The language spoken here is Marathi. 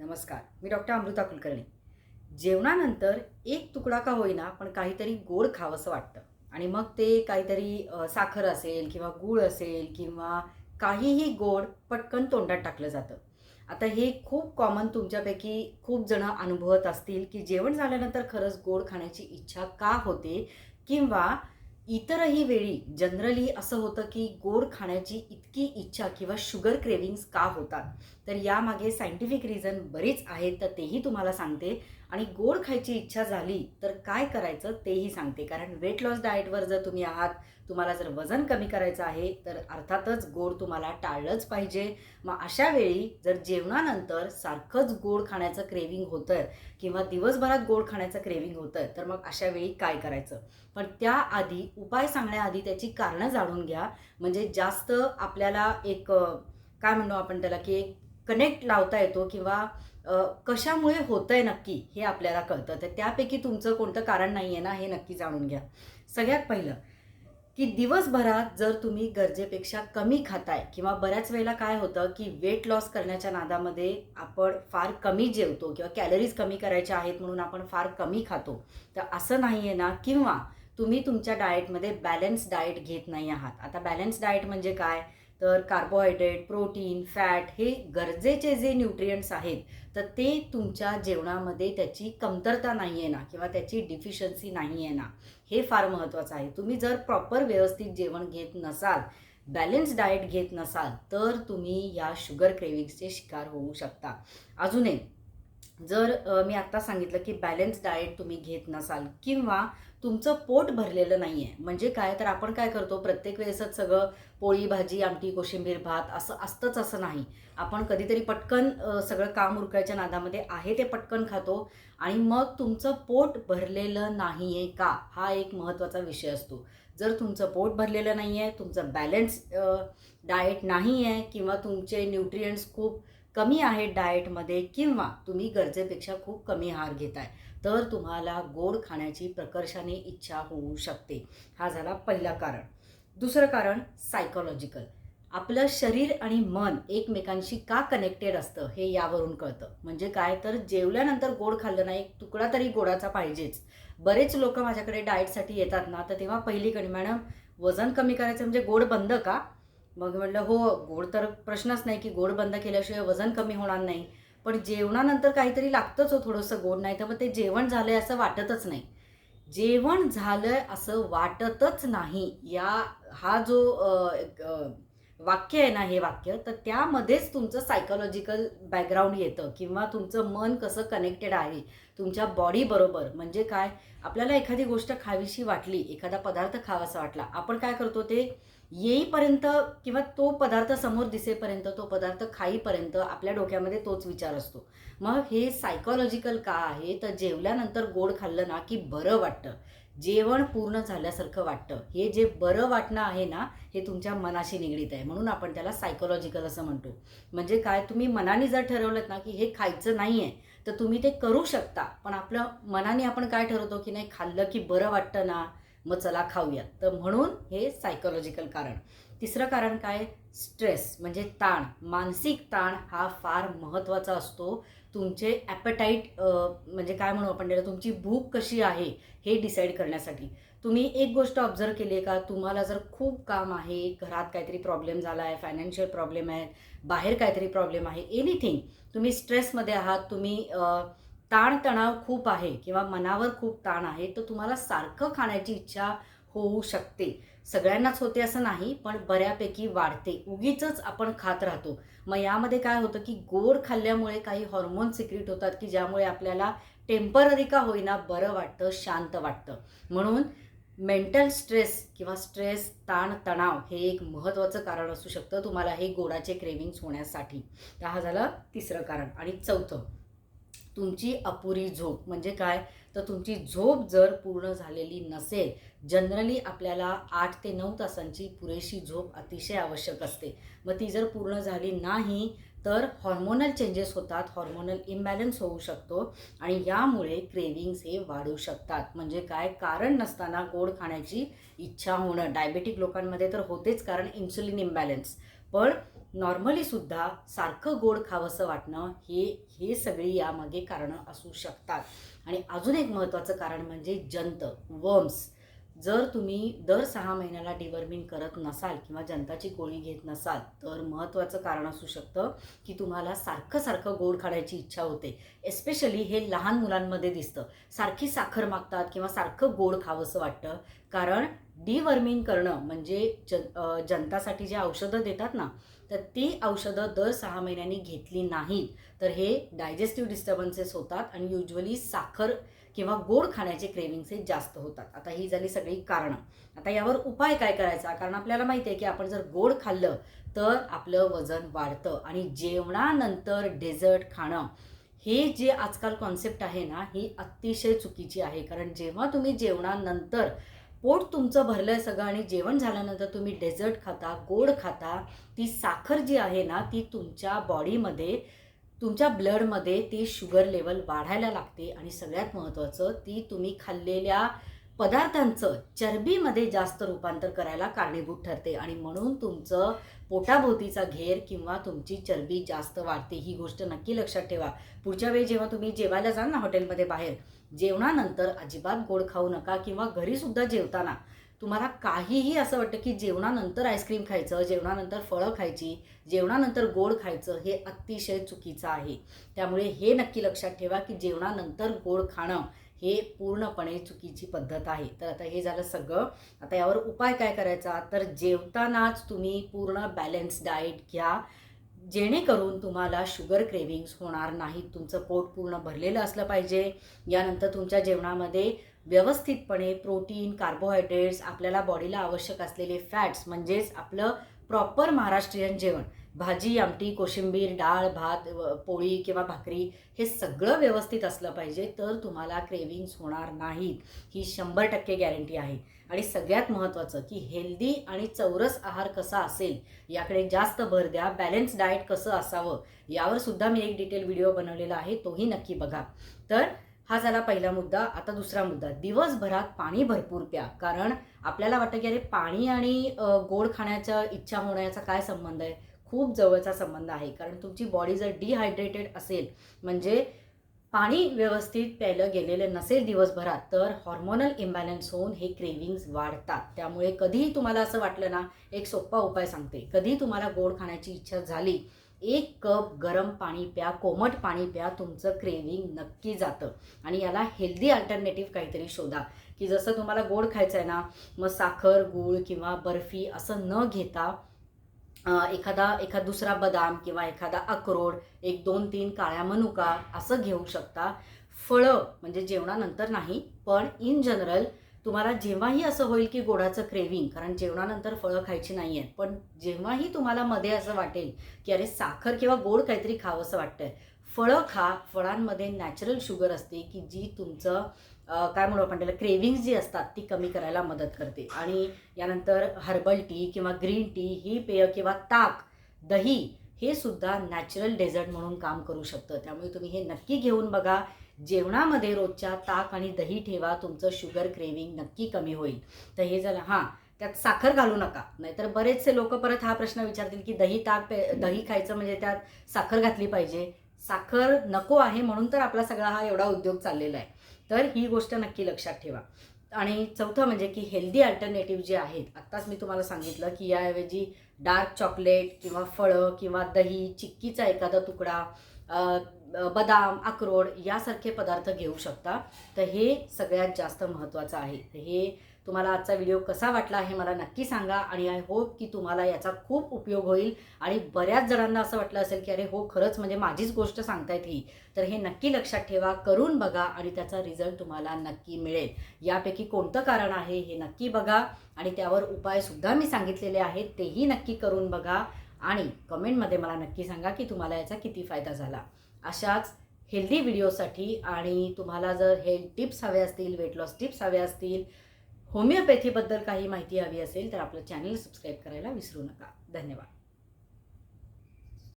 नमस्कार मी डॉक्टर अमृता कुलकर्णी. जेवणानंतर एक तुकडा का होईना पण काहीतरी गोड खावंसं वाटतं. आणि मग ते काहीतरी साखर असेल किंवा गूळ असेल किंवा काहीही गोड पटकन तोंडात टाकलं जातं. आता हे खूप कॉमन तुमच्यापैकी खूप जण अनुभवत असतील की जेवण झाल्यानंतर खरंच गोड खाण्याची इच्छा का होते? किंवा इतरही वेळी जनरली असं होतं की गोड खाण्याची इतकी इच्छा किंवा शुगर क्रेविंग्स का होतात? तर यामागे सायंटिफिक रिझन बरीच आहेत तर तेही तुम्हाला सांगते. आणि गोड खायची इच्छा झाली तर काय करायचं तेही सांगते. कारण वेट लॉस डाएटवर जर तुम्ही आहात तुम्हाला जर वजन कमी करायचं आहे तर अर्थातच गोड तुम्हाला टाळलंच पाहिजे. मग अशा वेळी जर जेवणानंतर सारखंच गोड खाण्याचं क्रेविंग होतं किंवा दिवसभरात गोड खाण्याचं क्रेविंग होतं तर मग अशा वेळी काय करायचं? पण त्याआधी उपाय सांगण्याआधी त्याची कारणं जाणून घ्या. म्हणजे जास्त आपल्याला एक काय म्हणू आपण त्याला की एक कनेक्ट लावता येतो किंवा कशामुळे होतंय नक्की हे आपल्याला कळतं. तर त्यापैकी तुमचं कोणतं कारण नाही आहे ना हे नक्की जाणून घ्या. सगळ्यात पहिलं की दिवसभरात जर तुम्ही गरजेपेक्षा कमी खाताय किंवा बऱ्याच वेळेला काय होतं की वेट लॉस करण्याच्या नादामध्ये आपण फार कमी जेवतो किंवा कॅलरीज कमी करायच्या आहेत म्हणून आपण फार कमी खातो तर असं नाही आहे ना किंवा तुम्ही तुमच्या डाएटमध्ये बॅलन्स डाएट घेत नाही आहात. आता बॅलन्स डाएट म्हणजे काय? तर कार्बोहायड्रेट प्रोटीन फॅट हे गरजेचे जे न्यूट्रियंट्स आहेत तर ते तुमच्या जेवणामध्ये त्याची कमतरता नाही आहे ना किंवा त्याची डिफिशन्सी नाही आहे ना हे फार महत्त्वाचं आहे. तुम्ही जर प्रॉपर व्यवस्थित जेवण घेत नसाल बॅलन्स डाएट घेत नसाल तर तुम्ही या शुगर क्रेविंग्सचे शिकार होऊ शकता. अजून एक जर मी आत्ता सांगितलं की बॅलन्स डाएट तुम्ही घेत नसाल किंवा तुमचं पोट भरलेलं नाही आहे म्हणजे काय? तर आपण काय करतो प्रत्येक वेळेसच सगळं पोळी भाजी आमटी कोशिंबीर भात असं असतंच असं नाही. आपण कधीतरी पटकन सगळं काम उरकायच्या नादामध्ये आहे ते पटकन खातो आणि मग तुमचं पोट भरलेलं नाही आहे का? हा एक महत्त्वाचा विषय असतो. जर तुमचं पोट भरलेलं नाही आहे तुमचं बॅलन्स डाएट नाही आहे किंवा तुमचे न्यूट्रियंट्स खूप कमी आहेत डाएटमध्ये किंवा तुम्ही गरजेपेक्षा खूप कमी आहार घेताय तर तुम्हाला गोड खाण्याची प्रकर्षाने इच्छा होऊ शकते. हा झाला पहिला कारण. दुसरं कारण सायकोलॉजिकल आपलं शरीर आणि मन एकमेकांशी का कनेक्टेड असतं हे यावरून कळतं. म्हणजे काय? तर जेवल्यानंतर गोड खाल्लं नाही एक तुकडा तरी गोडाचा पाहिजेच. बरेच लोक माझ्याकडे डाएटसाठी येतात ना तर तेव्हा पहिली कणी मॅडम वजन कमी करायचं म्हणजे गोड बंद का? मग म्हटलं हो गोड तर प्रश्नच नाही की गोड बंद केल्याशिवाय वजन कमी होणार नाही. पण जेवणानंतर काहीतरी लागतंच हो थोडंसं गोड नाही तर मग ते जेवण झालं आहे असं वाटतच नाही. जेवण झालंय असं वाटतच नाही. या हा जो एक, वाक्य आहे ना हे वाक्य तर त्यामध्येच तुमचं सायकोलॉजिकल बॅकग्राऊंड येतं किंवा तुमचं मन कसं कनेक्टेड आहे तुमच्या बॉडीबरोबर म्हणजे काय? आपल्याला एखादी गोष्ट खावीशी वाटली एखादा पदार्थ खावासा वाटला आपण काय करतो ते येईपर्यंत किंवा तो पदार्थ समोर दिसेपर्यंत तो पदार्थ खाईपर्यंत आपल्या डोक्यामध्ये तोच विचार असतो. मग हे सायकोलॉजिकल का आहे? तर जेवल्यानंतर गोड खाल्लं ना की बरं वाटतं. जेवण पूर्ण झाल्यासारखं वाटतं. हे जे बरं वाटणं आहे ना हे तुमच्या मनाशी निगडीत आहे. म्हणून आपण त्याला सायकोलॉजिकल असं म्हणतो. म्हणजे काय? तुम्ही मनाने जर ठरवलं ना की हे खायचं नाही आहे तर तुम्ही ते करू शकता. पण आपलं मनाने आपण काय ठरवतो की नाही खाल्लं की बरं वाटतं ना? मग चला खाऊयात तर म्हणून हे सायकोलॉजिकल कारण. तिसरं कारण काय? स्ट्रेस म्हणजे ताण. मानसिक ताण हा फार महत्त्वाचा असतो. तुमचे ॲपेटाईट म्हणजे काय म्हणू आपण त्याला? तुमची भूक कशी आहे हे डिसाईड करण्यासाठी. तुम्ही एक गोष्ट ऑब्झर्व केली आहे का? तुम्हाला जर खूप काम आहे घरात काहीतरी प्रॉब्लेम झाला आहे फायनान्शियल प्रॉब्लेम आहे बाहेर काहीतरी प्रॉब्लेम आहे एनिथिंग तुम्ही स्ट्रेसमध्ये आहात तुम्ही अ, ताणतणाव खूप आहे किंवा मनावर खूप ताण आहे तर तुम्हाला सारखं खाण्याची इच्छा होऊ शकते. सगळ्यांनाच होते असं नाही पण बऱ्यापैकी वाढते. उगीच आपण खात राहतो. मग यामध्ये काय होतं की गोड खाल्ल्यामुळे काही हॉर्मोन सिक्रिट होतात की ज्यामुळे आपल्याला टेंपररी का होईना बरं वाटतं शांत वाटतं. म्हणून मेंटल स्ट्रेस किंवा स्ट्रेस ताण तणाव हे एक महत्त्वाचं कारण असू शकतं तुम्हाला हे गोडाचे क्रेविंग्स होण्यासाठी. तर हा झालं तिसरं कारण. आणि चौथं तुमची अपुरी झोप. म्हणजे काय? तर तुमची झोप जर पूर्ण झालेली नसेल जनरली आपल्याला आठ ते नऊ तासांची पुरेशी झोप अतिशय आवश्यक असते. मग ती जर पूर्ण झाली नाही तर हॉर्मोनल चेंजेस होतात हॉर्मोनल इम्बॅलन्स होऊ शकतो आणि यामुळे क्रेविंग्स हे वाढू शकतात. म्हणजे काय? कारण नसताना गोड खाण्याची इच्छा होणं. डायबेटिक लोकांमध्ये तर होतेच कारण इन्सुलिन इम्बॅलन्स पण नॉर्मलीसुद्धा सारखं गोड खावंसं वाटणं हे हे सगळी यामागे कारणं असू शकतात. आणि अजून एक महत्त्वाचं कारण म्हणजे जंत वर्म्स जर तुम्ही दर सहा महिन्याला डिवर्मिंग करत नसाल किंवा जंताची गोळी घेत नसाल तर महत्त्वाचं कारण असू शकतं की तुम्हाला सारखं सारखं गोड खाण्याची इच्छा होते. एस्पेशली हे लहान मुलांमध्ये दिसतं. सारखी साखर मागतात किंवा सारखं गोड खावंसं वाटतं. कारण डिवर्मिंग करणं म्हणजे जन जनतासाठी जे औषधं देतात ना तर ती औषधं दर सहा महिन्यांनी घेतली नाहीत. तर हे डायजेस्टिव्ह डिस्टर्बन्सेस होतात आणि युजली साखर किंवा गोड खाण्याचे क्रेविंग्स हे जास्त होतात. आता ही झाली सगळी कारणं. आता यावर उपाय काय करायचा? कारण आपल्याला माहिती आहे की आपण जर गोड खाल्लं तर आपलं वजन वाढतं आणि जेवणानंतर डेझर्ट खाणं हे जे आजकाल कॉन्सेप्ट आहे ना ही अतिशय चुकीची आहे. कारण जेव्हा तुम्ही जेवणानंतर पोट तुमचं भरलं आहे सगळं आणि जेवण झाल्यानंतर तुम्ही डेझर्ट खाता गोड खाता ती साखर जी आहे ना ती तुमच्या बॉडीमध्ये तुमच्या ब्लडमध्ये ती शुगर लेवल वाढायला लागते आणि सगळ्यात महत्त्वाचं ती तुम्ही खाल्लेल्या पदार्थांचं चरबीमध्ये जास्त रूपांतर करायला कारणीभूत ठरते आणि म्हणून तुमचं पोटाभोवतीचा घेर किंवा तुमची चरबी जास्त वाढते. ही गोष्ट नक्की लक्षात ठेवा. पुढच्या वेळी जेव्हा तुम्ही जेवायला जाल ना हॉटेलमध्ये बाहेर जेवणानंतर अजिबात गोड खाऊ नका किंवा घरीसुद्धा जेवताना तुम्हाला काहीही असं वाटतं की जेवणानंतर आईस्क्रीम खायचं जेवणानंतर फळं खायची जेवणानंतर गोड खायचं हे अतिशय चुकीचं आहे. त्यामुळे हे नक्की लक्षात ठेवा की जेवणानंतर गोड खाणं हे पूर्णपणे चुकीची पद्धत आहे. तर आता हे झालं सगळं. आता यावर उपाय काय करायचा? तर जेवतानाच तुम्ही पूर्ण बॅलन्स डाएट घ्या. जेणेकरून तुम्हाला शुगर क्रेविंग्स होणार नाहीत. तुमचं पोट पूर्ण भरलेलं असलं पाहिजे. यानंतर तुमच्या जेवणामध्ये व्यवस्थितपणे प्रोटीन कार्बोहायड्रेट्स आपल्याला बॉडीला आवश्यक असलेले फॅट्स म्हणजेच आपलं प्रॉपर महाराष्ट्रीयन जेवण. भाजी आमटी कोशिंबीर डाळ भात व- पोळी किंवा भाकरी हे सगळं व्यवस्थित असलं पाहिजे तर तुम्हाला क्रेविंग्स होणार नाहीत. ही शंभर टक्के गॅरंटी आहे. आणि सगळ्यात महत्त्वाचं की हेल्दी आणि चौरस आहार कसा असेल याकडे जास्त भर द्या. बॅलन्स डाएट कसं असावं यावर सुद्धा मी एक डिटेल व्हिडिओ बनवलेला आहे तोही नक्की बघा. तर हा झाला पहिला मुद्दा. आता दुसरा मुद्दा. दिवसभरात पाणी भरपूर प्या. कारण आपल्याला वाटतं की अरे पाणी आणि गोड खाण्याच्या इच्छा होण्याचा काय संबंध आहे? खूप जवळचा संबंध आहे. कारण तुमची बॉडी जर डिहायड्रेटेड असेल म्हणजे पाणी व्यवस्थित प्यायलं गेलेलं नसेल दिवसभरात तर हॉर्मोनल इम्बॅलन्स होऊन हे क्रेविंग्स वाढतात. त्यामुळे कधीही तुम्हाला असं वाटलं ना एक सोप्पा उपाय सांगते. कधी तुम्हाला गोड खाण्याची इच्छा झाली एक कप गरम पाणी प्या कोमट पाणी प्या तुमचं क्रेविंग नक्की जातं. आणि याला हेल्दी अल्टरनेटिव्ह काहीतरी शोधा. की जसं तुम्हाला गोड खायचं आहे ना मग साखर गूळ किंवा बर्फी असं न घेता एखादा एखाद दुसरा बदाम किंवा एखादा अक्रोड एक दोन तीन काळ्या मनुका असं घेऊ शकता. फळं म्हणजे जेवणानंतर नाही पण इन जनरल तुम्हाला जेव्हाही असं होईल की गोडाचं क्रेविंग कारण जेवणानंतर फळं खायची नाही आहेत पण जेव्हाही तुम्हाला मध्ये असं वाटेल की अरे साखर किंवा गोड काहीतरी खावंसं वाटतंय फळं खा. फळांमध्ये नॅचरल शुगर असते की जी तुमचं काय म्हणू आपण त्याला क्रेविंग्स जी असतात ती कमी करायला मदत करते. आणि यानंतर हर्बल टी किंवा ग्रीन टी ही पेय किंवा ताक दही हे सुद्धा नॅचरल डेझर्ट म्हणून काम करू शकतं. त्यामुळे तुम्ही हे नक्की घेऊन बघा. जेवणामध्ये रोजच्या ताक आणि दही ठेवा तुमचं शुगर क्रेविंग नक्की कमी होईल. तर हे झालं हां त्यात साखर घालू नका. नाहीतर बरेचसे लोक परत हा प्रश्न विचारतील की दही ताक पे दही खायचं म्हणजे त्यात साखर घातली पाहिजे. साखर नको आहे म्हणून तर आपला सगळा हा एवढा उद्योग चाललेला आहे. तर ही गोष्ट नक्की लक्षात ठेवा. आणि चौथं म्हणजे की हेल्दी अल्टरनेटिव्ह जे आहेत आत्ताच मी तुम्हाला सांगितलं की याऐवजी डार्क चॉकलेट किंवा फळं किंवा दही चिक्कीचा एखादा तुकडा बदाम अक्रोड यासारखे पदार्थ घेऊ शकता. तर हे सगळ्यात जास्त महत्त्वाचं आहे. हे तुम्हाला आजचा व्हिडिओ कसा वाटला हे मला नक्की सांगा आणि आय होप की तुम्हाला याचा खूप उपयोग होईल. आणि बऱ्याच जणांना असं वाटलं असेल की अरे हो खरंच म्हणजे माझीच गोष्ट सांगतायत ही. तर हे नक्की लक्षात ठेवा करून बघा आणि त्याचा रिझल्ट तुम्हाला नक्की मिळेल. यापैकी कोणतं कारण आहे हे नक्की बघा आणि त्यावर उपायसुद्धा मी सांगितलेले आहेत तेही नक्की करून बघा. आणि कमेंटमध्ये मला नक्की सांगा की तुम्हाला याचा किती फायदा झाला. अशाच हेल्दी व्हिडिओसाठी आणि तुम्हाला जर हेल्थ टिप्स हवे असतील वेट लॉस टिप्स हवे असतील होमिओपॅथीबद्दल काही माहिती हवी असेल तर आपलं चॅनल सबस्क्राईब करायला विसरू नका. धन्यवाद.